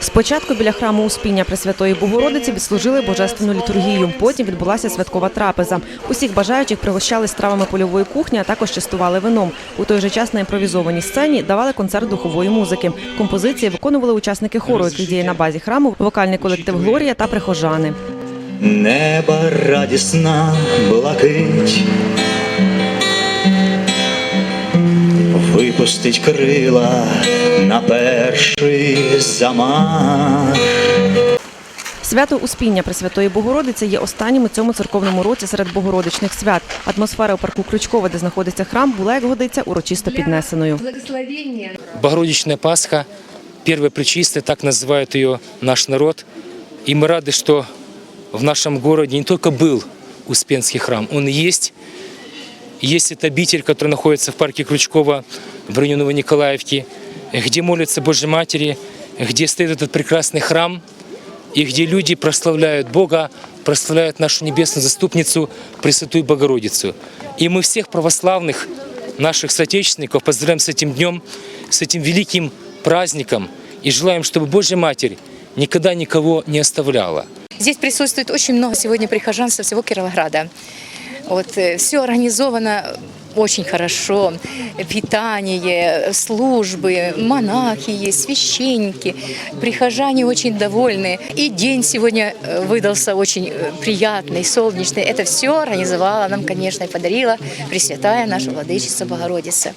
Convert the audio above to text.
Спочатку біля храму Успіння Пресвятої Богородиці відслужили божественну літургію. Потім відбулася святкова трапеза. Усіх бажаючих пригощали стравами польової кухні, а також частували вином. У той же час на імпровізованій сцені давали концерт духової музики. Композиції виконували учасники хору, який діє на базі храму, вокальний колектив Глорія та прихожани. Неба радісна блакить, випустить крила на перший замах. Свято Успіння Пресвятої Богородиці є останнім у цьому церковному році серед богородичних свят. Атмосфера у парку Крючкова, де знаходиться храм, була як годиться урочисто піднесеною. Благословение Богородичная Пасха, первая причистая, так называет ее наш народ. И мы рады, что в нашем городе не только был Успенский храм, он и Есть. Эта обитель, которая находится в парке Крючкова в районе Новониколаевки, где молятся Божьей Матери, где стоит этот прекрасный храм, и где люди прославляют Бога, прославляют нашу небесную заступницу, Пресвятую Богородицу. И мы всех православных наших соотечественников поздравляем с этим днем, с этим великим праздником и желаем, чтобы Божья Матерь никогда никого не оставляла. Здесь присутствует очень много сегодня прихожан со всего Кировограда. Вот, все организовано очень хорошо. Питание, службы, монахи есть, священники. Прихожане очень довольны. И день сегодня э, выдался очень э, приятный, солнечный. Это все организовала нам, конечно, и подарила Пресвятая наша Владычица Богородица.